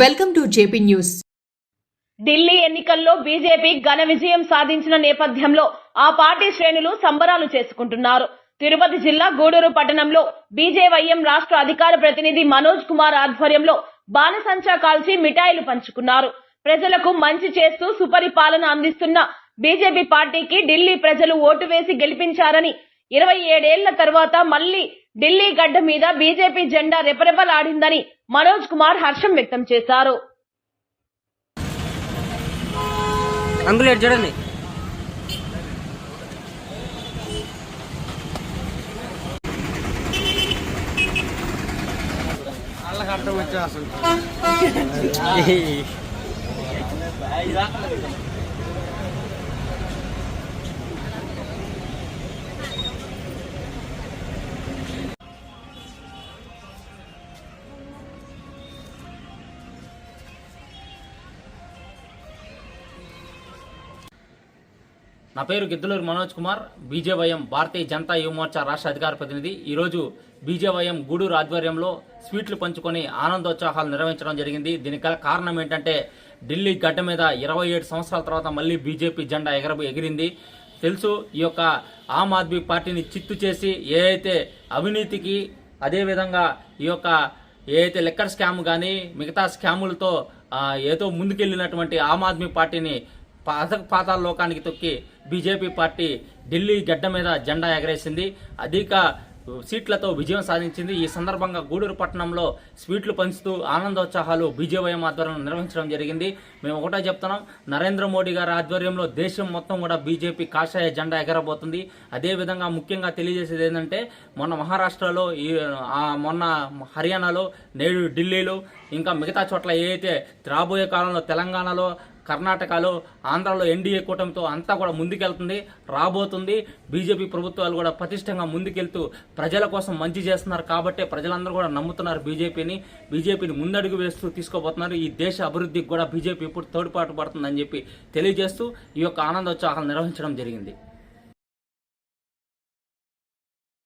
Welcome to JP news. Delhi ఎన్నికల్లో BJP ఘన విజయం సాధించిన నేపథ్యంలో ఆ పార్టీ శ్రేణులు సంబరాలు చేసుకుంటున్నారు. తిరుపతి జిల్లా గూడూరు పట్టణంలో బీజేవైఎం రాష్ట్ర అధికార ప్రతినిధి మనోజ్ కుమార్ ఆధ్వర్యంలో బాణసంచా కాల్చి మిఠాయిలు పంచుకున్నారు. ప్రజలకు మంచి చేస్తూ సుపరిపాలన అందిస్తున్న బీజేపీ పార్టీకి ఢిల్లీ ప్రజలు ఓటు వేసి గెలిపించారని ఇరవై ఏడేళ్ళ తర్వాత మళ్ళీ ఢిల్లీ గడ్డ మీద బీజేపీ జెండా రెపరెపలాడిందని మనోజ్ కుమార్ హర్షం వ్యక్తం చేశారు. చూడండి. అర్థం వచ్చే అసలు నా పేరు గిద్దలూరు మనోజ్ కుమార్. బీజేవైఎం భారతీయ జనతా యువమోర్చా రాష్ట్ర అధికార ప్రతినిధి. ఈరోజు బీజేవైఎం గూడూరు ఆధ్వర్యంలో స్వీట్లు పంచుకొని ఆనందోత్సాహాలు నిర్వహించడం జరిగింది. దీనికి గల కారణం ఏంటంటే ఢిల్లీ గడ్డ మీద ఇరవై ఏడు సంవత్సరాల తర్వాత మళ్ళీ బీజేపీ జెండా ఎగరబు ఎగిరింది. తెలుసు ఈ యొక్క ఆమ్ ఆద్మీ పార్టీని చిత్తు చేసి ఏ అయితే అవినీతికి అదేవిధంగా ఈ యొక్క ఏ అయితే లెక్కర్ స్కామ్ కానీ మిగతా స్కాములతో ఏదో ముందుకెళ్ళినటువంటి ఆమ్ ఆద్మీ పార్టీని పాతక పాతాల లోకానికి తొక్కి బీజేపీ పార్టీ ఢిల్లీ గడ్డ మీద జెండా ఎగరేసింది. అధిక సీట్లతో విజయం సాధించింది. ఈ సందర్భంగా గూడూరు పట్టణంలో స్వీట్లు పంచుతూ ఆనందోత్సాహాలు బీజేవైఎం ఆధ్వర్యంలో నిర్వహించడం జరిగింది. మేము ఒకటే చెప్తున్నాం నరేంద్ర మోడీ గారి ఆధ్వర్యంలో దేశం మొత్తం కూడా బీజేపీ కాషాయ జెండా ఎగరబోతుంది. అదేవిధంగా ముఖ్యంగా తెలియజేసేది ఏంటంటే మొన్న మహారాష్ట్రలో ఈ మొన్న హర్యానాలో నేడు ఢిల్లీలో ఇంకా మిగతా చోట్ల ఏ అయితే రాబోయే కాలంలో తెలంగాణలో కర్ణాటకలో ఆంధ్రాలో ఎన్డీఏ కూటమితో అంతా కూడా ముందుకెళ్తుంది రాబోతుంది. బీజేపీ ప్రభుత్వాలు కూడా పటిష్టంగా ముందుకెళ్తూ ప్రజల కోసం మంచి చేస్తున్నారు కాబట్టే ప్రజలందరూ కూడా నమ్ముతున్నారు బీజేపీని. బీజేపీని ముందడుగు వేస్తూ తీసుకోబోతున్నారు. ఈ దేశ అభివృద్ధికి కూడా బీజేపీ ఇప్పుడు తోడ్పాటు పడుతుందని చెప్పి తెలియజేస్తూ ఈ యొక్క ఆనందోత్సాహాలు నిర్వహించడం జరిగింది.